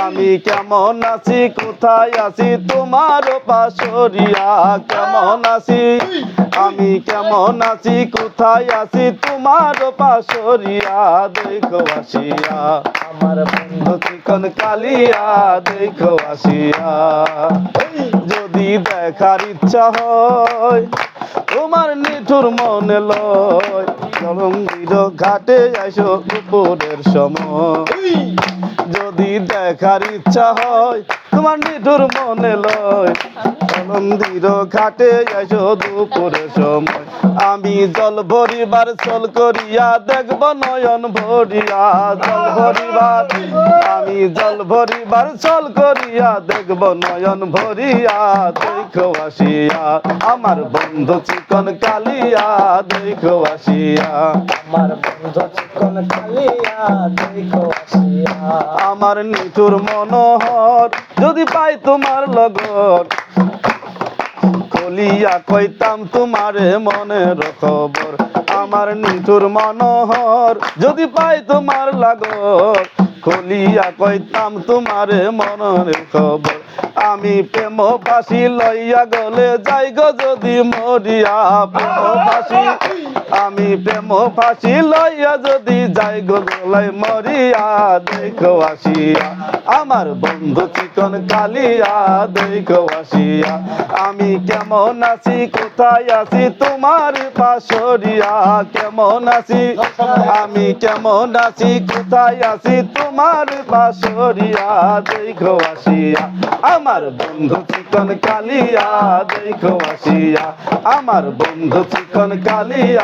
আমি কেমন আছি? কোথায় আছি? তোমার পাশরিয়া কেমন আছি? আমি কেমন আছি? কোথায় আছি? তোমার পাশরিয়া দেখো আসিয়া। আমার বন্ধু চিকন কালিয়া, দেখো আসিয়া। যদি দেখার ইচ্ছা হয়, তোমার নিঠুর মনে লয়। কলঙ্গির ঘাটে আসো দুপুরের সময়। যদি দেখার ইচ্ছা হয় তোমার নিঠুর মনে লয়। মন্দির ঘাটে আসো দুপুরের সময়। আমি জল ভরিবার চল করিয়া দেখব নয়ন ভরিয়া জল ভরিবার আমি জল ভরিবার চল করিয়া দেখব নয়ন ভরিয়া। দেখো আসিয়া আমার বন্ধু চিকন কালিয়া। দেখো আসিয়া আমার বন্ধু চিকন কালিয়া। দেখো আসিয়া। আমার নিঠুর মনোহর যদি পাই তোমার লগত। কলিয়া কইতাম, তোমারে মনের খবর আমার নিঠুর মনোহর। যদি পাই তোমার লাগর কলিয়া কইতাম, তোমারে মনের খবর আমি প্রেম বাসি লইয়া গলে যাই গো যদি মরিয়া প্রেম ফাঁসি আমি প্রেম ফাঁসি লইয়া যদি যাই গলাই মরিয়া, দেখো আসিয়া। আমার বন্ধু চিকন কালিয়া, দেখো আসিয়া। আমি কেমন আছি, কোথায় আছি, তোমার পাশরিয়া কেমন আছি? আমি কেমন আছি, কোথায় আছি, তোমার পাশরিয়া দেখো আসিয়া। আমার বন্ধু চিকন কালিয়া, দেখো আসিয়া। আমার বন্ধু চিকন কালিয়া